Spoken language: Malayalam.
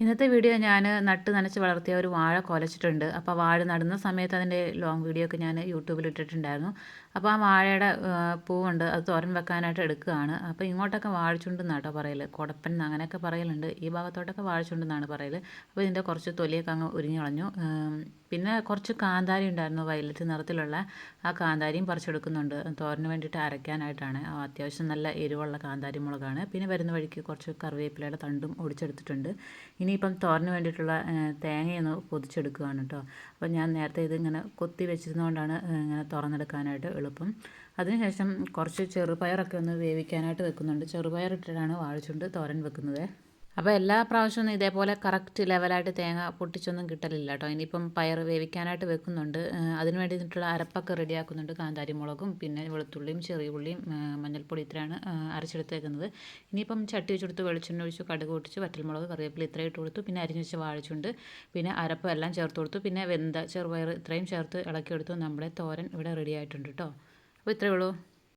ഇന്നത്തെ വീഡിയോ ഞാൻ നട്ട് നനച്ച് വളർത്തിയ ഒരു വാഴ കൊലച്ചിട്ടുണ്ട്. അപ്പോൾ വാഴ നടുന്ന സമയത്ത് അതിന്റെ ലോങ് വീഡിയോ ഒക്കെ ഞാൻ യൂട്യൂബിൽ ഇട്ടിട്ടുണ്ടായിരുന്നു. അപ്പോൾ ആ വാഴയുടെ പൂവുണ്ട്. അത് തോരൻ വെക്കാനായിട്ട് എടുക്കുകയാണ്. അപ്പോൾ ഇങ്ങോട്ടൊക്കെ വാഴച്ചുണ്ടെന്നാണ് കേട്ടോ പറയൽ കുടപ്പൻ അങ്ങനെയൊക്കെ പറയലുണ്ട്. ഈ ഭാഗത്തോട്ടൊക്കെ വാഴച്ചുണ്ടെന്നാണ് പറയൽ അപ്പോൾ ഇതിന്റെ കുറച്ച് തൊലിയൊക്കെ അങ്ങ് ഉരിഞ്ഞു കളഞ്ഞു. പിന്നെ കുറച്ച് കാന്താരി ഉണ്ടായിരുന്നു വയലറ്റ് നിറത്തിലുള്ള. ആ കാന്താരിയും പറിച്ചെടുക്കുന്നുണ്ട്. തോരന് വേണ്ടിയിട്ട് അരയ്ക്കാനായിട്ടാണ്. അത്യാവശ്യം നല്ല എരിവുള്ള കാന്താരി മുളകാണ്. പിന്നെ വരുന്ന വഴിക്ക് കുറച്ച് കറിവേപ്പിലയുടെ തണ്ടും ഒടിച്ചെടുത്തിട്ടുണ്ട്. ഇനിയിപ്പം തോരന് വേണ്ടിയിട്ടുള്ള തേങ്ങയൊന്ന് പൊതിച്ചെടുക്കുകയാണ് കേട്ടോ. അപ്പോൾ ഞാൻ നേരത്തെ ഇതിങ്ങനെ കൊത്തി വെച്ചിരുന്നതുകൊണ്ടാണ് ഇങ്ങനെ തുറന്നെടുക്കാനായിട്ട് എളുപ്പം. അതിനുശേഷം കുറച്ച് ചെറുപയറൊക്കെ ഒന്ന് വേവിക്കാനായിട്ട് വെക്കുന്നുണ്ട്. ചെറുപയർ ഇട്ടിട്ടാണ് വാഴച്ചുണ്ട് തോരൻ വെക്കുന്നത്. അപ്പോൾ എല്ലാ പ്രാവശ്യവും ഇതേപോലെ കറക്റ്റ് ലെവലായിട്ട് തേങ്ങ പൊട്ടിച്ചൊന്നും കിട്ടലില്ല കേട്ടോ ഇനിയിപ്പം പയർ വേവിക്കാനായിട്ട് വെക്കുന്നുണ്ട്. അതിന് വേണ്ടിയിട്ടുള്ള അരപ്പൊക്കെ റെഡിയാക്കുന്നുണ്ട് കാന്താരി മുളകും പിന്നെ വെളുത്തുള്ളിയും ചെറിയ ഉള്ളിയും മഞ്ഞൾപ്പൊടി ഇത്രയാണ് അരച്ചെടുത്തേക്കുന്നത്. ഇനിയിപ്പം ചട്ടി വെച്ചെടുത്ത് വെളിച്ചെണ്ണ ഒഴിച്ച് കടുക് പൊട്ടിച്ച് വറ്റൽമുളക് കറിവേപ്പില ഇത്രയും ഇട്ട് കൊടുത്തു. പിന്നെ അരിഞ്ഞ് വെച്ച് വാഴിച്ചുണ്ട്. പിന്നെ അരപ്പ് എല്ലാം ചേർത്ത് കൊടുത്തു. പിന്നെ വെന്ത ചെറുപയർ ഇത്രയും ചേർത്ത് ഇളക്കിയെടുത്തു നമ്മുടെ തോരൻ ഇവിടെ റെഡി ആയിട്ടുണ്ട് കേട്ടോ അപ്പോൾ ഇത്രയേ ഉള്ളൂ.